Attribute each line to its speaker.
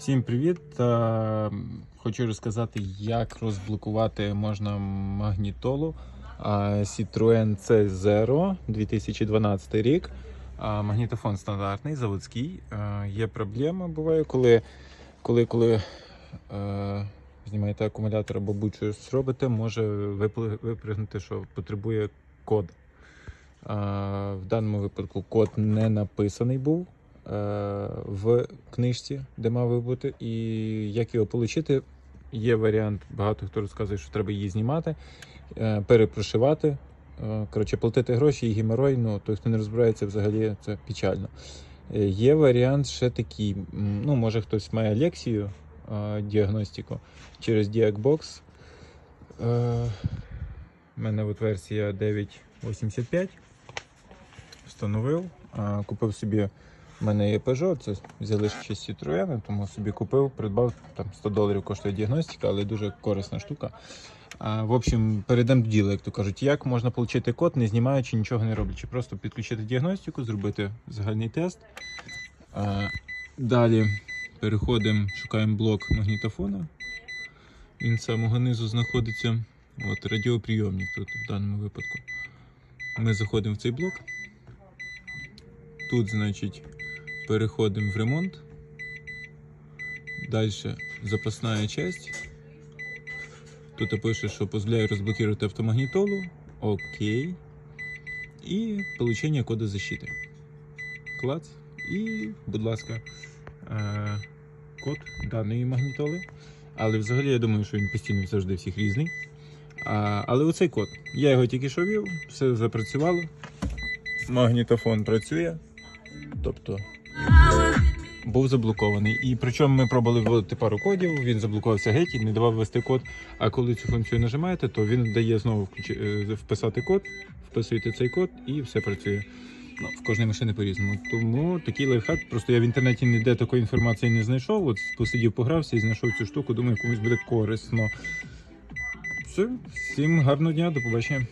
Speaker 1: Всім привіт! Е, Хочу розказати, як розблокувати можна магнітолу Citroen C0 2012 рік. Е, Магнітофон стандартний, заводський. Е, Є проблема, буває, коли, коли, коли знімаєте акумулятор або будь-що робите, може випригнути, що потребує код. В даному випадку код не написаний був в книжці, де мав бути. І як його отримати, є варіант. Багато хто розказує, що треба її знімати, е, перепрошивати. Е, Коротше, платити гроші і геморой, ну той, хто не розбирається, взагалі це печально. Е, Є варіант ще такий. Ну, може хтось має лекцію е, діагностику через. Е, У мене от версія 985. Встановив, купив собі. У мене є Peugeot, це взяли ще з Citroen, тому собі купив, придбав там 100 доларів коштує діагностика, але дуже корисна штука. А, в общем, перейдемо до діла, як то кажуть, як можна отримати код, не знімаючи, нічого не роблячи. Просто підключити діагностику, зробити загальний тест. А, далі переходимо, шукаємо блок магнітофона. Він самого низу знаходиться. От радіоприйомник тут в даному випадку. Ми заходимо в цей блок. Тут, значить, переходимо в ремонт. Далі запасна часть. Тут пише, що дозволяє розблокувати автомагнітолу. Окей. І получення коду защити. Клац. І, будь ласка, е, код даної магнітоли. Але взагалі я думаю, що він постійно завжди всіх різний. А, але оцей код. Я його тільки що ввів, все запрацювало. Магнітофон працює. Тобто був заблокований. І причому ми пробували вводити пару кодів, він заблокувався геть і не давав ввести код. А коли цю функцію нажимаєте, то він дає знову е, вписати код, вписуєте цей код і все працює. Ну, в кожній машині по-різному. Тому такий лайфхак. Просто я в інтернеті ніде такої інформації не знайшов. От посидів, погрався і знайшов цю штуку. Думаю, комусь буде корисно. Все, всім гарного дня, до побачення.